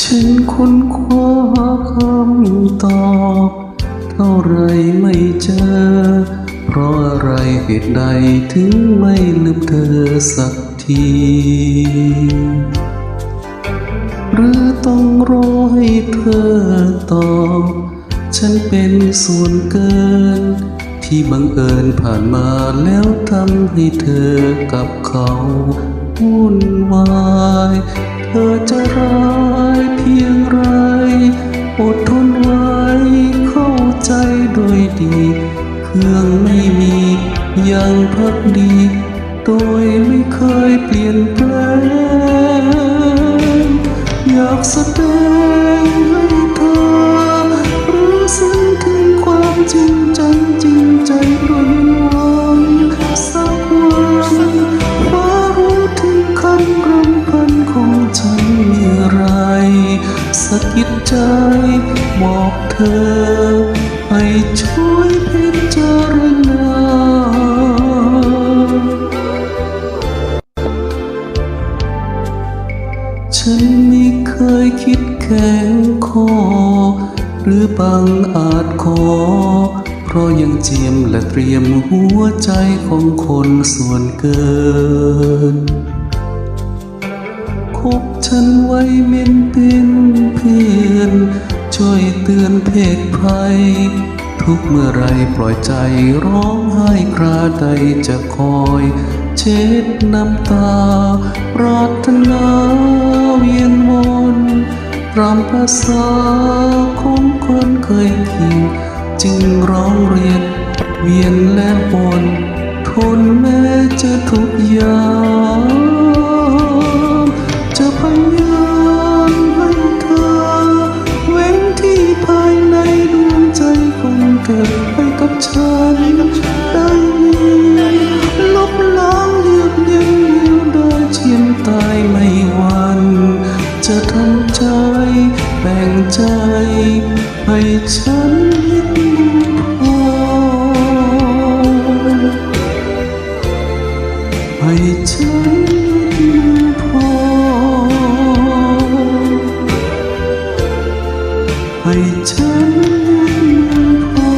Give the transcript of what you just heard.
ฉันค้นคว้าคำตอบ เท่าไรไม่เจอ เพราะอะไรเหตุใดถึงไม่ลืมเธอสักที หรือต้องรอให้เธอตอบ ฉันเป็นส่วนเกิน ที่บังเอิญผ่านมาแล้วทำให้เธอกับเขาวุ่นวาย เธอจะร้ายเพียงไร อดทนไว้เข้าใจโดยดี เครื่องไม่มียังพักดี โดยไม่เคยเปลี่ยนแปลง อยากแสดง กิดใจบอกเธอ ให้ช่วยพิจารณาฉันไม่เคยคิดแข็งคอ หรือบังอาจขอ เพราะยังเจียมและเตรียมหัวใจของคนส่วนเกินคบฉันไว้เม่นเป็นเพื่อน ช่วยเตือนเพกภัย ทุกเมื่อไรปล่อยใจร้องไห้คราใดจะคอย เช็ดน้ำตาปรารถนาเวียนวนรำภาษาของคนเคยทิ้งจึงร้องเรียนเวียนและบนทนแม้จะทุกอย่าง จะทำใจแบ่งใจให้ฉันนิดพอให้ฉันนิดพอให้ฉันนิดพอ